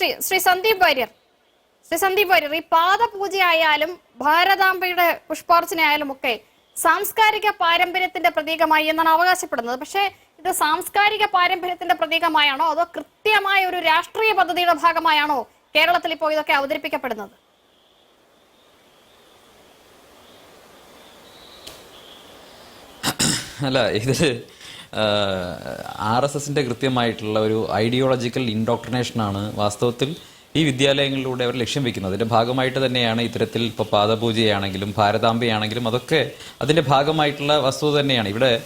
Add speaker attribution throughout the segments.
Speaker 1: ശ്രീ ശ്രീ സന്ദീപ് വാര്യർ. ശ്രീ സന്ദീപ് വാര്യർ ഈ പാദപൂജയായാലും ഭാരതാംബയുടെ പുഷ്പാർച്ചനയായാലും ഒക്കെ സാംസ്കാരിക പാരമ്പര്യത്തിന്റെ പ്രതീകമായി എന്നാണ് അവകാശപ്പെടുന്നത്. പക്ഷേ ഇത് സാംസ്കാരിക പാരമ്പര്യത്തിന്റെ പ്രതീകമായാണോ അതോ കൃത്യമായ ഒരു രാഷ്ട്രീയ പദ്ധതിയുടെ ഭാഗമായാണോ കേരളത്തിൽ ഇപ്പോൾ ഇതൊക്കെ അവതരിപ്പിക്കപ്പെടുന്നത്?
Speaker 2: അല്ല ഇത് ആർ എസ് എസിന്റെ കൃത്യമായിട്ടുള്ള ഒരു ഐഡിയോളജിക്കൽ ഇൻഡോക്ട്രിനേഷനാണ് വാസ്തവത്തിൽ ഈ വിദ്യാലയങ്ങളിലൂടെ അവർ ലക്ഷ്യം വെക്കുന്നത്. അതിന്റെ ഭാഗമായിട്ട് തന്നെയാണ് ഇത്തരത്തിൽ ഇപ്പോൾ പാദപൂജയാണെങ്കിലും ഭാരതാംബയാണെങ്കിലും അതൊക്കെ അതിന്റെ ഭാഗമായിട്ടുള്ള വസ്തു തന്നെയാണ്. ഇവിടെ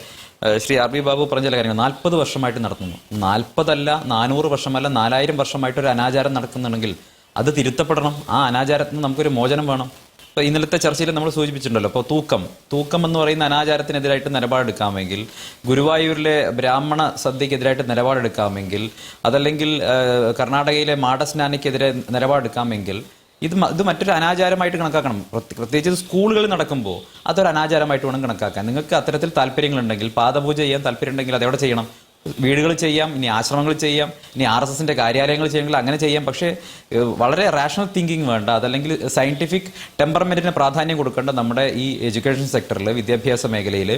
Speaker 2: ശ്രീ ആർ ബി ബാബു പറഞ്ഞ ചില കാര്യങ്ങൾ. നാൽപ്പത് വർഷമായിട്ട് നടത്തുന്നു. നാൽപ്പതല്ല നാനൂറ് വർഷമല്ല നാലായിരം വർഷമായിട്ട് ഒരു അനാചാരം നടക്കുന്നുണ്ടെങ്കിൽ അത് തിരുത്തപ്പെടണം. ആ അനാചാരത്തിന് നമുക്കൊരു മോചനം വേണം. ഇന്നലത്തെ ചർച്ചയിൽ നമ്മൾ സൂചിപ്പിച്ചിട്ടുണ്ടല്ലോ. അപ്പോൾ തൂക്കം. തൂക്കം എന്ന് പറയുന്ന അനാചാരത്തിനെതിരായിട്ട് നിലപാടെടുക്കാമെങ്കിൽ ഗുരുവായൂരിലെ ബ്രാഹ്മണ സദ്യക്കെതിരായിട്ട് നിലപാടെടുക്കാമെങ്കിൽ അതല്ലെങ്കിൽ കർണാടകയിലെ മാടസ്നാനയ്ക്കെതിരെ നിലപാടെടുക്കാമെങ്കിൽ ഇത് ഇത് മറ്റൊരു അനാചാരമായിട്ട് കണക്കാക്കണം. പ്രത്യ- പ്രത്യേകിച്ച് സ്കൂളുകളിൽ നടക്കുമ്പോൾ അതൊരു അനാചാരമായിട്ട് വേണം കണക്കാക്കാൻ. നിങ്ങൾക്ക് അത്തരത്തിൽ താല്പര്യങ്ങളുണ്ടെങ്കിൽ പാദപൂജ ചെയ്യാൻ താല്പര്യമുണ്ടെങ്കിൽ അതെവിടെ ചെയ്യണം. വീടുകൾ ചെയ്യാം ഇനി ആശ്രമങ്ങൾ ചെയ്യാം ഇനി ആർ എസ് എസിന്റെ കാര്യാലയങ്ങൾ ചെയ്യണമെങ്കിൽ അങ്ങനെ ചെയ്യാം. പക്ഷേ വളരെ റാഷണൽ തിങ്കിങ് വേണ്ട. അതല്ലെങ്കിൽ സയന്റിഫിക് ടെമ്പർമെന്റിന് പ്രാധാന്യം കൊടുക്കേണ്ട നമ്മുടെ ഈ എഡ്യൂക്കേഷൻ സെക്ടറിൽ വിദ്യാഭ്യാസ മേഖലയിൽ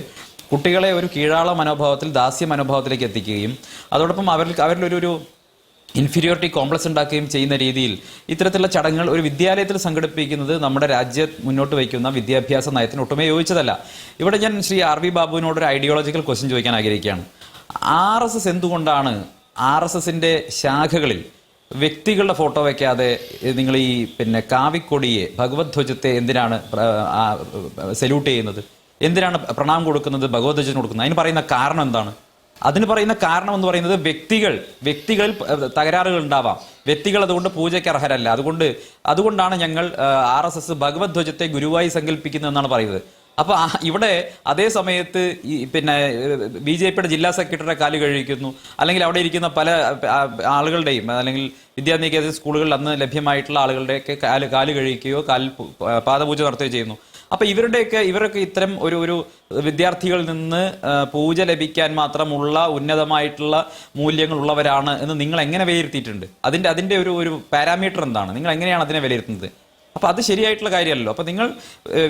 Speaker 2: കുട്ടികളെ ഒരു കീഴാള മനോഭാവത്തിൽ ദാസ്യ മനോഭാവത്തിലേക്ക് എത്തിക്കുകയും അതോടൊപ്പം അവരിൽ അവരിലൊരു ഒരു ഇൻഫീരിയോറിറ്റി കോംപ്ലക്സ് ഉണ്ടാക്കുകയും ചെയ്യുന്ന രീതിയിൽ ഇത്തരത്തിലുള്ള ചടങ്ങുകൾ ഒരു വിദ്യാലയത്തിൽ സംഘടിപ്പിക്കുന്നത് നമ്മുടെ രാജ്യം മുന്നോട്ട് വയ്ക്കുന്ന വിദ്യാഭ്യാസ നയത്തിന് ഒട്ടുമേ യോജിച്ചതല്ല. ഇവിടെ ഞാൻ ശ്രീ ആർ വി ബാബുവിനോട് ഒരു ഐഡിയോളജിക്കൽ ക്വസ്റ്റ്യൻ ചോദിക്കാൻ ആഗ്രഹിക്കുകയാണ്. ആർ എസ് എസ് എന്തുകൊണ്ടാണ് ആർ എസ് എസിന്റെ ശാഖകളിൽ വ്യക്തികളുടെ ഫോട്ടോ വെക്കാതെ നിങ്ങൾ ഈ പിന്നെ കാവിക്കൊടിയെ ഭഗവത് ധ്വജത്തെ എന്തിനാണ് സല്യൂട്ട് ചെയ്യുന്നത്? എന്തിനാണ് പ്രണാമം കൊടുക്കുന്നത് ഭഗവത് ധ്വജത്തിന് കൊടുക്കുന്നത്? അതിന് പറയുന്ന കാരണം എന്താണ്? അതിന് പറയുന്ന കാരണം എന്ന് പറയുന്നത് വ്യക്തികൾ വ്യക്തികളിൽ തകരാറുകൾ ഉണ്ടാവാം. വ്യക്തികൾ അതുകൊണ്ട് പൂജയ്ക്ക് അർഹരല്ല. അതുകൊണ്ട് അതുകൊണ്ടാണ് ഞങ്ങൾ ആർ എസ് എസ് ഭഗവത് ധ്വജത്തെ ഗുരുവായി സങ്കല്പിക്കുന്നതെന്നാണ് പറയുന്നത്. അപ്പൊ ഇവിടെ അതേ സമയത്ത് ഈ പിന്നെ ബി ജെ പിയുടെ ജില്ലാ സെക്രട്ടറിയുടെ കാൽ കഴിക്കുന്നു അല്ലെങ്കിൽ അവിടെ ഇരിക്കുന്ന പല ആളുകളുടെയും അല്ലെങ്കിൽ വിദ്യാനികേതൻ സ്കൂളുകളിൽ അന്ന് ലഭ്യമായിട്ടുള്ള ആളുകളുടെയൊക്കെ കാൽ കാൽ കഴിക്കുകയോ കാലിൽ പു- പാദപൂജ നടത്തുകയോ ചെയ്യുന്നു. അപ്പൊ ഇവരുടെയൊക്കെ ഇവരൊക്കെ ഇത്തരം ഒരു ഒരു വിദ്യാർത്ഥികളിൽ നിന്ന് പൂജ ലഭിക്കാൻ മാത്രമുള്ള ഉന്നതമായിട്ടുള്ള മൂല്യങ്ങൾ ഉള്ളവരാണ് എന്ന് നിങ്ങൾ എങ്ങനെ വിലയിരുത്തിയിട്ടുണ്ട്? അതിന്റെ അതിന്റെ ഒരു ഒരു പാരാമീറ്റർ എന്താണ്? നിങ്ങൾ എങ്ങനെയാണ് അതിനെ വിലയിരുത്തുന്നത്? അപ്പൊ അത് ശരിയായിട്ടുള്ള കാര്യമല്ലോ അപ്പൊ നിങ്ങൾ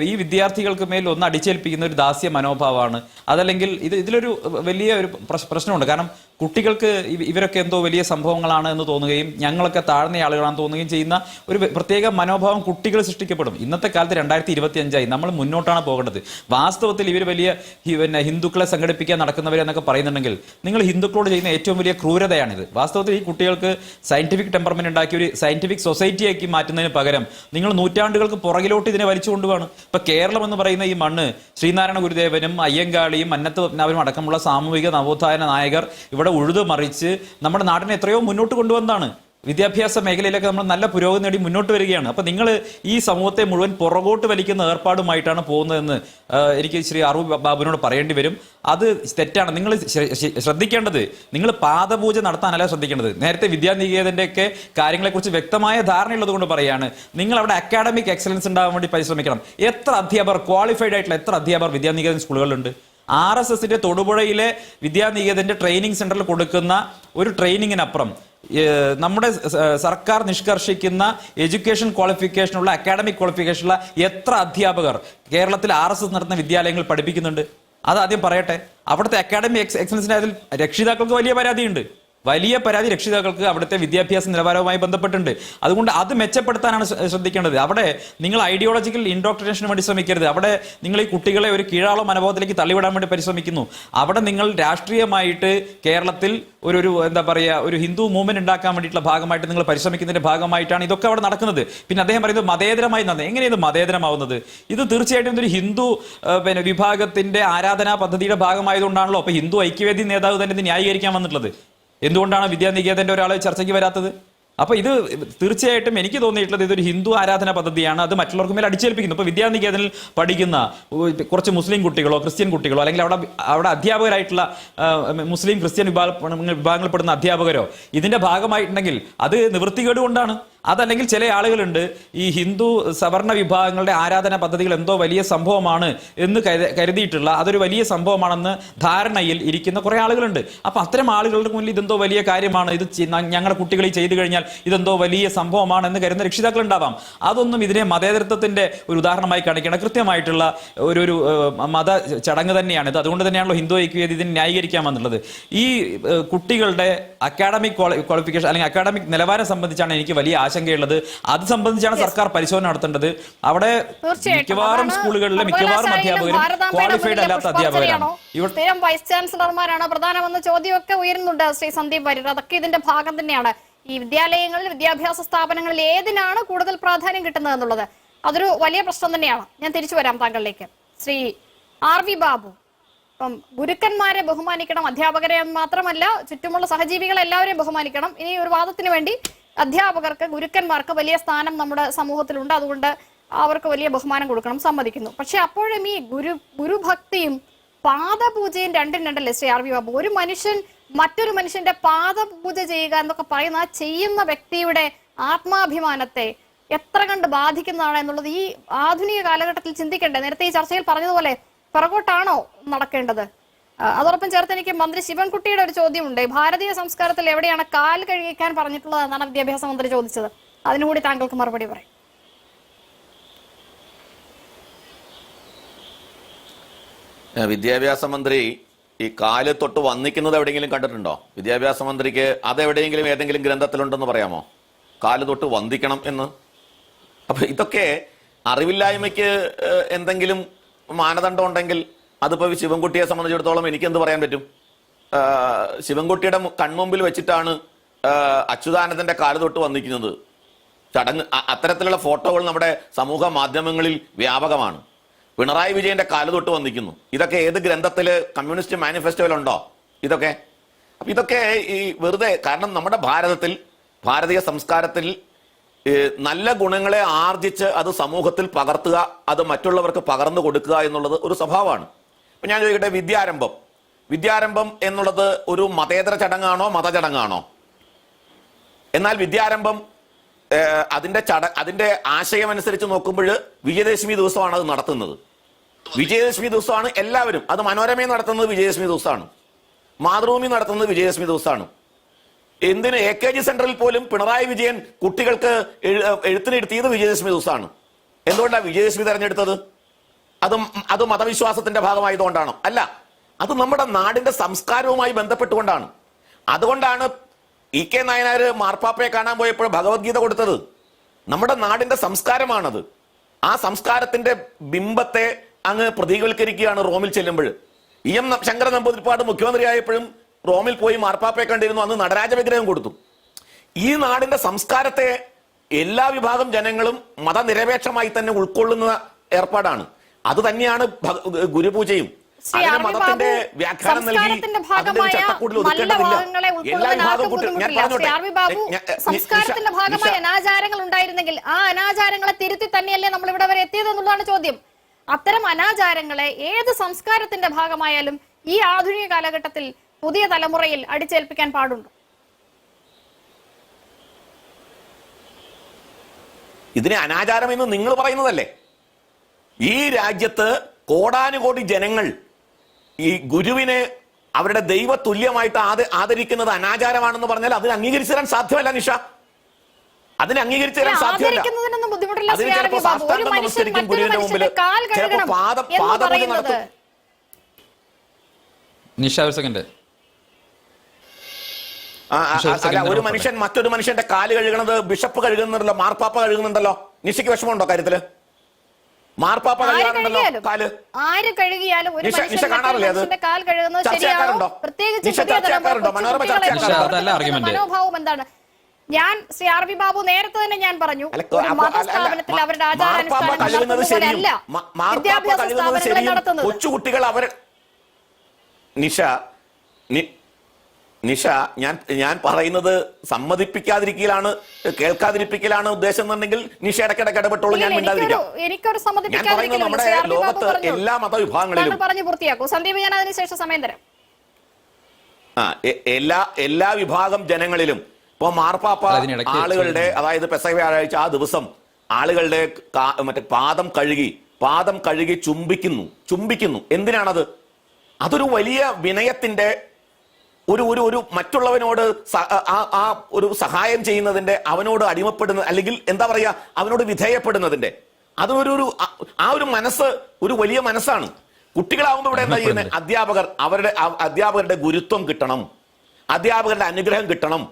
Speaker 2: ഈ വിദ്യാർത്ഥികൾക്ക് മേൽ ഒന്ന് അടിച്ചേൽപ്പിക്കുന്ന ഒരു ദാസ്യ മനോഭാവമാണ് അതല്ലെങ്കിൽ ഇത് ഇതിലൊരു വലിയ ഒരു പ്രശ്നമുണ്ട്. കാരണം കുട്ടികൾക്ക് ഇവരൊക്കെ എന്തോ വലിയ സംഭവങ്ങളാണ് എന്ന് തോന്നുകയും ഞങ്ങളൊക്കെ താഴ്ന്ന ആളുകളാണെന്ന് തോന്നുകയും ചെയ്യുന്ന ഒരു പ്രത്യേക മനോഭാവം കുട്ടികൾ സൃഷ്ടിക്കപ്പെടും ഇന്നത്തെ കാലത്ത് രണ്ടായിരത്തി ഇരുപത്തി അഞ്ചായി നമ്മൾ മുന്നോട്ടാണ് പോകേണ്ടത്. വാസ്തവത്തിൽ ഇവർ വലിയ പിന്നെ ഹിന്ദുക്കളെ സംഘടിപ്പിക്കാൻ നടക്കുന്നവരെന്നൊക്കെ പറയുന്നുണ്ടെങ്കിൽ നിങ്ങൾ ഹിന്ദുക്കളോട് ചെയ്യുന്ന ഏറ്റവും വലിയ ക്രൂരതയാണിത്. വാസ്തവത്തിൽ ഈ കുട്ടികൾക്ക് സയന്റിഫിക് ടെമ്പർമെന്റ് ഉണ്ടാക്കി ഒരു സയന്റിഫിക് സൊസൈറ്റിയാക്കി മാറ്റുന്നതിന് പകരം നിങ്ങൾ നൂറ്റാണ്ടുകൾക്ക് പുറകിലോട്ട് ഇതിനെ വലിച്ചു കൊണ്ടുപോകണം ഇപ്പൊ കേരളം എന്ന് പറയുന്ന ഈ മണ്ണ് ശ്രീനാരായണ ഗുരുദേവനും അയ്യങ്കാളിയും അന്നത്ത് അവരും അടക്കമുള്ള സാമൂഹിക നവോത്ഥാന നായകർ ഇവിടെ ഉഴുതു മറിച്ച് നമ്മുടെ നാടിനെ എത്രയോ മുന്നോട്ട് കൊണ്ടുവന്നതാണ്. വിദ്യാഭ്യാസ മേഖലയിലൊക്കെ നമ്മൾ നല്ല പുരോഗതി നേടി മുന്നോട്ട് വരികയാണ്. അപ്പൊ നിങ്ങൾ ഈ സമൂഹത്തെ മുഴുവൻ പുറകോട്ട് വലിക്കുന്ന ഏർപ്പാടുമായിട്ടാണ് പോകുന്നതെന്ന് എനിക്ക് ശ്രീ അറു ബാബുവിനോട് പറയേണ്ടി വരും. അത് തെറ്റാണ്. നിങ്ങൾ ശ്ര- ശ്ര- ശ്രദ്ധിക്കേണ്ടത് നിങ്ങൾ പാദപൂജ നടത്താനല്ല ശ്രദ്ധിക്കേണ്ടത്. നേരത്തെ വിദ്യാനികേതന്റെ ഒക്കെ കാര്യങ്ങളെക്കുറിച്ച് വ്യക്തമായ ധാരണയുള്ളത് കൊണ്ട് പറയാണ് നിങ്ങൾ അവിടെ അക്കാഡമിക് എക്സലൻസ് ഉണ്ടാകാൻ വേണ്ടി പരിശ്രമിക്കണം. എത്ര അധ്യാപകർ ക്വാളിഫൈഡ് ആയിട്ടുള്ള എത്ര അധ്യാപകർ വിദ്യാനികേതൻ സ്കൂളുകളിലുണ്ട്? ആർ എസ് എസിന്റെ തൊടുപുഴയിലെ വിദ്യാനികേതന്റെ ട്രെയിനിങ് സെന്ററിൽ കൊടുക്കുന്ന ഒരു ട്രെയിനിങ്ങിനപ്പുറം നമ്മുടെ സർക്കാർ നിഷ്കർഷിക്കുന്ന എഡ്യൂക്കേഷൻ ക്വാളിഫിക്കേഷനുള്ള അക്കാഡമിക് ക്വാളിഫിക്കേഷനുള്ള എത്ര അധ്യാപകർ കേരളത്തിൽ ആർ എസ് എസ് നടത്തുന്ന വിദ്യാലയങ്ങൾ പഠിപ്പിക്കുന്നുണ്ട്? അത് ആദ്യം പറയട്ടെ. അവിടുത്തെ അക്കാഡമിക് എക്സ് എക്സലൻസിന്റെ അതിൽ രക്ഷിതാക്കൾക്ക് വലിയ പരാതിയുണ്ട്. വലിയ പരാതി രക്ഷിതാക്കൾക്ക് അവിടുത്തെ വിദ്യാഭ്യാസ നിലവാരവുമായി ബന്ധപ്പെട്ടുണ്ട് അതുകൊണ്ട് അത് മെച്ചപ്പെടുത്താനാണ് ശ്ര- ശ്രദ്ധിക്കേണ്ടത്. അവിടെ നിങ്ങൾ ഐഡിയോളജിക്കൽ ഇൻഡോക്ട്രിനേഷന് വേണ്ടി ശ്രമിക്കരുത്. അവിടെ നിങ്ങൾ ഈ കുട്ടികളെ ഒരു കീഴാളോ മനോഭാവത്തിലേക്ക് തള്ളിവിടാൻ വേണ്ടി പരിശ്രമിക്കുന്നു. അവിടെ നിങ്ങൾ രാഷ്ട്രീയമായിട്ട് കേരളത്തിൽ ഒരു ഒരു എന്താ പറയുക ഒരു ഹിന്ദു മൂവ്മെന്റ് ഉണ്ടാക്കാൻ വേണ്ടിയിട്ടുള്ള ഭാഗമായിട്ട് നിങ്ങൾ പരിശ്രമിക്കുന്നതിന്റെ ഭാഗമായിട്ടാണ് ഇതൊക്കെ അവിടെ നടക്കുന്നത്. പിന്നെ അദ്ദേഹം പറയുന്നത് മതേതരമായി നടന്നത്. എങ്ങനെയാണ് ഇത് മതേതരമാവുന്നത്? ഇത് തീർച്ചയായിട്ടും ഇതൊരു ഹിന്ദു പിന്നെ വിഭാഗത്തിന്റെ ആരാധനാ പദ്ധതിയുടെ ഭാഗമായതുകൊണ്ടാണല്ലോ. അപ്പൊ ഹിന്ദു ഐക്യവേദി നേതാവ് തന്നെ ഇത് ന്യായീകരിക്കാൻ വന്നിട്ടുള്ളത്. എന്തുകൊണ്ടാണ് വിദ്യാനികേതന്റെ ഒരാൾ ചർച്ചയ്ക്ക് വരാത്തത്? അപ്പൊ ഇത് തീർച്ചയായിട്ടും എനിക്ക് തോന്നിയിട്ടുള്ളത് ഇതൊരു ഹിന്ദു ആരാധന പദ്ധതിയാണ്. അത് മറ്റുള്ളവർക്ക് മേലെ അടിച്ചേൽപ്പിക്കുന്നു. ഇപ്പൊ വിദ്യാനികേതനിൽ പഠിക്കുന്ന കുറച്ച് മുസ്ലിം കുട്ടികളോ ക്രിസ്ത്യൻ കുട്ടികളോ അല്ലെങ്കിൽ അവിടെ അവിടെ അധ്യാപകരായിട്ടുള്ള മുസ്ലിം ക്രിസ്ത്യൻ വിഭാഗ വിഭാഗങ്ങളിൽപ്പെടുന്ന അധ്യാപകരോ ഇതിന്റെ ഭാഗമായിട്ടുണ്ടെങ്കിൽ അത് നിവൃത്തികേട് കൊണ്ടാണ്. അതല്ലെങ്കിൽ ചില ആളുകളുണ്ട് ഈ ഹിന്ദു സവർണ വിഭാഗങ്ങളുടെ ആരാധന പദ്ധതികൾ എന്തോ വലിയ സംഭവമാണ് എന്ന് കരുത- കരുതിയിട്ടുള്ള അതൊരു വലിയ സംഭവമാണെന്ന് ധാരണയിൽ ഇരിക്കുന്ന കുറേ ആളുകളുണ്ട്. അപ്പൊ അത്തരം ആളുകളുടെ മുന്നിൽ ഇതെന്തോ വലിയ കാര്യമാണ് ഇത് ഞങ്ങളുടെ കുട്ടികൾ ഈ ചെയ്തു കഴിഞ്ഞാൽ ഇതെന്തോ വലിയ സംഭവമാണ് എന്ന് കരുതുന്ന രക്ഷിതാക്കൾ ഉണ്ടാവാം അതൊന്നും ഇതിനെ മതേതരത്വത്തിന്റെ ഒരു ഉദാഹരണമായി കാണിക്കണം. കൃത്യമായിട്ടുള്ള ഒരു ഒരു മത ചടങ്ങ് തന്നെയാണ് ഇത്. അതുകൊണ്ട് തന്നെയാണല്ലോ ഹിന്ദു ഐക്യവേദി ഇതിനെ ന്യായീകരിക്കാമെന്നുള്ളത്. ഈ കുട്ടികളുടെ അക്കാഡമിക് ക്വാളിഫിക്കേഷൻ അല്ലെങ്കിൽ അക്കാഡമിക് നിലവാരം സംബന്ധിച്ചാണ് എനിക്ക് വലിയ ആശങ്കയുള്ളത്. അത് സംബന്ധിച്ചാണ് സർക്കാർ പരിശോധന നടത്തേണ്ടത്. അവിടെ മിക്കവാറും സ്കൂളുകളിലെ മിക്കവാറും അധ്യാപകരും ക്വാളിഫൈഡ് അല്ലാത്ത അധ്യാപകരാണ്.
Speaker 1: സ്ഥിരം വൈസ് ചാൻസലർമാരാണ് പ്രധാനമെന്ന ചോദ്യമൊക്കെ ഉയരുന്നുണ്ട് ശ്രീ സന്ദീപ് വാര്യർ. അതൊക്കെ ഇതിന്റെ ഭാഗം തന്നെയാണ്. ഈ വിദ്യാലയങ്ങളിൽ വിദ്യാഭ്യാസ സ്ഥാപനങ്ങളിൽ ഏതിനാണ് കൂടുതൽ പ്രാധാന്യം കിട്ടുന്നത് എന്നുള്ളത്? അതൊരു വലിയ പ്രശ്നം തന്നെയാണ്. ഞാൻ തിരിച്ചു വരാം താങ്കളിലേക്ക്. Shri R V Babu. ഇപ്പം ഗുരുക്കന്മാരെ ബഹുമാനിക്കണം അധ്യാപകരെ മാത്രമല്ല ചുറ്റുമുള്ള സഹജീവികളെ എല്ലാവരെയും ബഹുമാനിക്കണം. ഇനി ഒരു വാദത്തിന് വേണ്ടി അധ്യാപകർക്ക് ഗുരുക്കന്മാർക്ക് വലിയ സ്ഥാനം നമ്മുടെ സമൂഹത്തിലുണ്ട്. അതുകൊണ്ട് അവർക്ക് വലിയ ബഹുമാനം കൊടുക്കണം സമ്മതിക്കുന്നു. പക്ഷെ അപ്പോഴും ഈ ഗുരു ഗുരുഭക്തിയും പാദപൂജയും രണ്ടും രണ്ടല്ലേ ശ്രീ ആർ വി ബാബു? ഒരു മനുഷ്യൻ മറ്റൊരു മനുഷ്യന്റെ പാദപൂജ ചെയ്യുക എന്നൊക്കെ പറയുന്ന ആ ചെയ്യുന്ന വ്യക്തിയുടെ ആത്മാഭിമാനത്തെ എത്ര കണ്ട് ബാധിക്കുന്നതാണ് എന്നുള്ളത് ഈ ആധുനിക കാലഘട്ടത്തിൽ ചിന്തിക്കേണ്ടത് നേരത്തെ ഈ ചർച്ചയിൽ പറഞ്ഞതുപോലെ പിറകോട്ടാണോ നടക്കേണ്ടത്? അതോടൊപ്പം ചേർത്ത് എനിക്ക് മന്ത്രി ശിവൻകുട്ടിയുടെ ഒരു ചോദ്യമുണ്ട്. ഭാരതീയ സംസ്കാരത്തിൽ എവിടെയാണ് കാൽ കഴുകിക്കാൻ പറഞ്ഞിട്ടുള്ളത് എന്നാണ് വിദ്യാഭ്യാസ മന്ത്രി ചോദിച്ചത്. അതിനുകൂടി താങ്കൾക്ക് മറുപടി പറയും.
Speaker 3: വിദ്യാഭ്യാസ മന്ത്രി ഈ കാൽ തൊട്ട് വന്നിക്കുന്നത് എവിടെയെങ്കിലും കണ്ടിട്ടുണ്ടോ? വിദ്യാഭ്യാസ മന്ത്രിക്ക് അതെവിടെയെങ്കിലും ഏതെങ്കിലും ഗ്രന്ഥത്തിലുണ്ടെന്ന് പറയാമോ? കാൽ തൊട്ട് വന്ദിക്കണം എന്ന്. അപ്പൊ ഇതൊക്കെ അറിവില്ലായ്മയ്ക്ക് എന്തെങ്കിലും മാനദണ്ഡം ഉണ്ടെങ്കിൽ അതിപ്പോ ഈ ശിവൻകുട്ടിയെ സംബന്ധിച്ചിടത്തോളം എനിക്ക് എന്ത് പറയാൻ പറ്റും? ശിവൻകുട്ടിയുടെ കൺമുമ്പിൽ വെച്ചിട്ടാണ് അച്യുതാനന്ദന്റെ കാൽ തൊട്ട് വന്നിരിക്കുന്നത്. ചടങ്ങ് അത്തരത്തിലുള്ള ഫോട്ടോകൾ നമ്മുടെ സമൂഹ മാധ്യമങ്ങളിൽ വ്യാപകമാണ്. പിണറായി വിജയന്റെ കാൽ തൊട്ട് വന്നിക്കുന്നു ഇതൊക്കെ ഏത് ഗ്രന്ഥത്തിൽ കമ്മ്യൂണിസ്റ്റ് മാനിഫെസ്റ്റോയിലുണ്ടോ? ഇതൊക്കെ. അപ്പൊ ഇതൊക്കെ ഈ വെറുതെ കാരണം നമ്മുടെ ഭാരതത്തിൽ ഭാരതീയ സംസ്കാരത്തിൽ നല്ല ഗുണങ്ങളെ ആർജിച്ച് അത് സമൂഹത്തിൽ പകർത്തുക അത് മറ്റുള്ളവർക്ക് പകർന്നു കൊടുക്കുക എന്നുള്ളത് ഒരു സ്വഭാവമാണ്. ഇപ്പൊ ഞാൻ ചോദിക്കട്ടെ വിദ്യാരംഭം. വിദ്യാരംഭം എന്നുള്ളത് ഒരു മതേതര ചടങ്ങാണോ മതചടങ്ങാണോ? എന്നാൽ വിദ്യാരംഭം അതിന്റെ ചട അതിന്റെ ആശയം അനുസരിച്ച് നോക്കുമ്പോൾ വിജയദശമി ദിവസമാണ് അത് നടത്തുന്നത്. വിജയദശമി ദിവസമാണ് എല്ലാവരും അത് മനോരമയും നടത്തുന്നത് വിജയദശമി ദിവസമാണ്. മാതൃഭൂമി നടത്തുന്നത് വിജയദശമി ദിവസമാണ്. എന്തിന് എ കെ ജി സെന്ററിൽ പോലും പിണറായി വിജയൻ കുട്ടികൾക്ക് എഴുത്തിനെടുത്തിയത് വിജയദശമി ദിവസമാണ്. എന്തുകൊണ്ടാണ് വിജയദശമി തെരഞ്ഞെടുത്തത്? അത് അത് മതവിശ്വാസത്തിന്റെ ഭാഗമായതുകൊണ്ടാണോ. അല്ല അത് നമ്മുടെ നാടിന്റെ സംസ്കാരവുമായി ബന്ധപ്പെട്ടുകൊണ്ടാണ്. അതുകൊണ്ടാണ് ഇ കെ നായനാർ മാർപ്പാപ്പയെ കാണാൻ പോയപ്പോൾ ഭഗവത്ഗീത കൊടുത്തത്. നമ്മുടെ നാടിന്റെ സംസ്കാരമാണത്. ആ സംസ്കാരത്തിന്റെ ബിംബത്തെ അങ്ങ് പ്രതീകവൽക്കരിക്കുകയാണ് റോമിൽ ചെല്ലുമ്പോൾ. ഇ എം ശങ്കര നമ്പൂതിരിപ്പാട് മുഖ്യമന്ത്രിയായപ്പോഴും റോമിൽ പോയി മാർപ്പാപ്പയെ കണ്ടിരുന്നു അന്ന് നടരാജ വിഗ്രഹം കൊടുത്തു. ഈ നാടിന്റെ സംസ്കാരത്തെ എല്ലാ വിഭാഗം ജനങ്ങളും മതനിരപേക്ഷമായി തന്നെ ഉൾക്കൊള്ളുന്ന ഏർപ്പാടാണ്. അത് തന്നെയാണ് ഗുരുപൂജയും. മതത്തിന്റെ വ്യാഖ്യാനം നൽകി ചട്ടക്കൂടിൽ ഒതുക്കേണ്ടതില്ല. എല്ലാ വിഭാഗം ഞാൻ പറഞ്ഞോട്ടെ?
Speaker 1: സംസ്കാരത്തിന്റെ ഭാഗമായ അനാചാരങ്ങൾ ഉണ്ടായിരുന്നെങ്കിൽ ആ അനാചാരങ്ങളെ തിരുത്തി തന്നെയല്ലേ നമ്മൾ ഇവിടെ വരെ എത്തിയത് എന്നുള്ളതാണ് ചോദ്യം. അത്തരം അനാചാരങ്ങളെ ഏത് സംസ്കാരത്തിന്റെ ഭാഗമായാലും ഈ ആധുനിക കാലഘട്ടത്തിൽ പുതിയ തലമുറയിൽ അടിച്ചേൽപ്പിക്കാൻ പാടുണ്ടോ?
Speaker 3: ഇതിനെ അനാചാരം എന്ന് നിങ്ങൾ പറയുന്നതല്ലേ? ഈ രാജ്യത്ത് കോടാനുകോടി ജനങ്ങൾ ഈ ഗുരുവിനെ അവരുടെ ദൈവ തുല്യമായിട്ട് ആദ- ആദരിക്കുന്നത് അനാചാരമാണെന്ന് പറഞ്ഞാൽ അതിന് അംഗീകരിച്ചു തരാൻ സാധ്യമല്ല നിഷ. അതിന് അംഗീകരിച്ചു തരാൻ സാധ്യമല്ല. അതിന്
Speaker 1: ചിലപ്പോ
Speaker 3: സാഷ്ടാംഗം
Speaker 1: മനുഷ്യൻ
Speaker 3: നമസ്കരിക്കും ഗുരുവിന്റെ മുമ്പിൽ
Speaker 1: മനുഷ്യന്റെ കാൽ
Speaker 3: ചിലപ്പോൾ
Speaker 1: കഴുകണം
Speaker 3: പാദ
Speaker 1: എന്ന്
Speaker 3: പാദപൂജ നടത്തും
Speaker 2: നിഷ ഒരു സെക്കൻഡ് ഒരു
Speaker 3: അല്ല ഒരു മനുഷ്യൻ മറ്റൊരു മനുഷ്യന്റെ കാൽ കഴുകണത് ബിഷപ്പ് കഴുകുന്നുണ്ടല്ലോ മാർപ്പാപ്പ കഴുകുന്നുണ്ടല്ലോ. നിശയ്ക്ക് വിഷമമുണ്ടോ കാര്യത്തിൽ? മാർപ്പാപ്പ കഴുകാറുണ്ടല്ലോ
Speaker 1: കഴുകിയാലും?
Speaker 3: കാൽ.
Speaker 1: ആര് കഴുകിയാലും ഒരു മനുഷ്യൻ? മനുഷ്യന്റെ കാൽ കഴുകുന്നത് ശരിയാണോ? പ്രത്യേകിച്ച്. മനോഭാവം എന്താണ്? ഞാൻ ശ്രീ ആർ വി ബാബു നേരത്തെ തന്നെ ഞാൻ പറഞ്ഞു. മതസ്ഥാപനത്തിൽ അവരുടെ
Speaker 3: മാർപ്പാപ്പ
Speaker 1: ആചാരാനുഷ്ഠാനങ്ങൾ നടത്തുന്നത് വിദ്യാഭ്യാസ
Speaker 3: കൊച്ചുകുട്ടികൾ അവർ നിഷ നി- നിഷ ഞാൻ ഞാൻ പറയുന്നത് സമ്മതിപ്പിക്കാതിരിക്കലാണ് കേൾക്കാതിരിപ്പിക്കലാണ് ഉദ്ദേശം എന്നുണ്ടെങ്കിൽ നിഷ ഇടയ്ക്കിടയ്ക്ക് ഇടപെട്ടോളൂ ഞാൻ മിണ്ടാതിരിക്കാം. ഞാൻ പറയുന്നത് നമ്മുടെ ലോകത്ത് എല്ലാ മതവിഭാഗങ്ങളിലും
Speaker 1: പറഞ്ഞു പൂർത്തിയാക്കൂ. സന്ദീപ് ഞാൻ അതിനുശേഷം സമയം തരാം.
Speaker 3: ആ എല്ലാ എല്ലാ വിഭാഗം ജനങ്ങളിലും ഇപ്പൊ മാർപ്പാപ്പ ആളുകളുടെ അതായത് പെസ വ്യാഴാഴ്ച ആ ദിവസം ആളുകളുടെ മറ്റേ പാദം കഴുകി പാദം കഴുകി ചുംബിക്കുന്നു. ചുംബിക്കുന്നു. എന്തിനാണത്? അതൊരു വലിയ വിനയത്തിന്റെ ഒരു ഒരു ഒരു മറ്റുള്ളവനോട് ആ ഒരു സഹായം ചെയ്യുന്നതിന്റെ അവനോട് അടിമപ്പെടുന്ന അല്ലെങ്കിൽ എന്താ പറയാ അവനോട് വിധേയപ്പെടുന്നതിന്റെ. അതൊരു ഒരു ആ- ആ ഒരു മനസ്സ് ഒരു വലിയ മനസ്സാണ്. കുട്ടികളാവുമ്പോൾ ഇവിടെ എന്താ ചെയ്യുന്നത് അധ്യാപകർ അവരുടെ അധ്യാപകരുടെ ഗുരുത്വം കിട്ടണം. അധ്യാപകരുടെ അനുഗ്രഹം കിട്ടണം.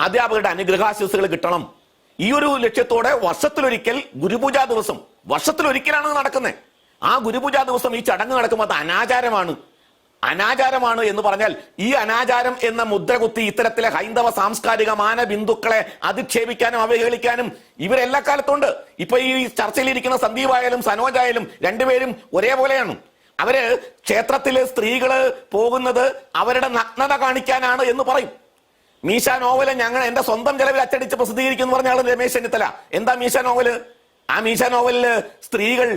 Speaker 3: അധ്യാപകരുടെ അനുഗ്രഹാശിസുകൾ കിട്ടണം. ഈ ഒരു ലക്ഷ്യത്തോടെ വർഷത്തിലൊരിക്കൽ ഗുരുപൂജാ ദിവസം. വർഷത്തിലൊരിക്കലാണ് നടക്കുന്നത് ആ ഗുരുപൂജാ ദിവസം ഈ ചടങ്ങ് നടക്കുമ്പോൾ അത് അനാചാരമാണ്. അനാചാരമാണ് എന്ന് പറഞ്ഞാൽ ഈ അനാചാരം എന്ന മുദ്ര കുത്തി ഇത്തരത്തിലെ ഹൈന്ദവ സാംസ്കാരിക മാന ബിന്ദുക്കളെ അധിക്ഷേപിക്കാനും അവഹേളിക്കാനും ഇവരെല്ലാ കാലത്തുണ്ട്. ഇപ്പൊ ഈ ചർച്ചയിലിരിക്കുന്ന സന്ദീപായാലും സനോജായാലും രണ്ടുപേരും ഒരേപോലെയാണ്. അവർ ക്ഷേത്രത്തിൽ സ്ത്രീകൾ പോകുന്നത് അവരുടെ നഗ്നത കാണിക്കാനാണ് എന്ന് പറയും. മീശ നോവൽ ഞങ്ങൾ എന്റെ സ്വന്തം ചെലവിൽ അച്ചടിച്ച് പ്രസിദ്ധീകരിക്കുന്നു പറഞ്ഞ രമേശ് ചെന്നിത്തല. എന്താ മീശ നോവൽ? ആ മീശ നോവലിൽ സ്ത്രീകൾ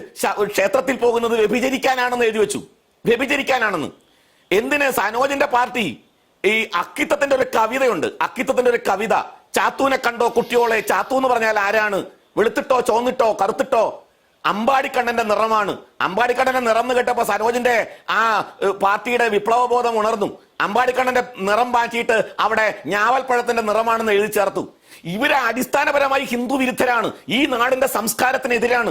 Speaker 3: ക്ഷേത്രത്തിൽ പോകുന്നത് വ്യഭിചരിക്കാനാണെന്ന് എഴുതി വെച്ചു. വ്യഭിചരിക്കാനാണെന്ന്. എന്തിന് സനോജിന്റെ പാർട്ടി ഈ അക്കിത്തത്തിന്റെ ഒരു കവിതയുണ്ട്. അക്കിത്തത്തിന്റെ ഒരു കവിത. ചാത്തൂനെ കണ്ടോ കുട്ടിയോളെ? ചാത്തു എന്ന് പറഞ്ഞാൽ ആരാണ്? വെളുത്തിട്ടോ ചോന്നിട്ടോ കറുത്തിട്ടോ? അമ്പാടിക്കണ്ണന്റെ നിറമാണ്. അമ്പാടിക്കണ്ണന്റെ നിറം കേട്ടപ്പോ സനോജിന്റെ ആ പാർട്ടിയുടെ വിപ്ലവബോധം ഉണർന്നു. അമ്പാടിക്കണ്ണന്റെ നിറം മാറ്റിയിട്ട് അവിടെ ഞാവൽപ്പഴത്തിന്റെ നിറമാണെന്ന് എഴുതി ചേർത്തു. ഇവർ അടിസ്ഥാനപരമായി ഹിന്ദു വിരുദ്ധരാണ്. ഈ നാടിന്റെ സംസ്കാരത്തിനെതിരാണ്.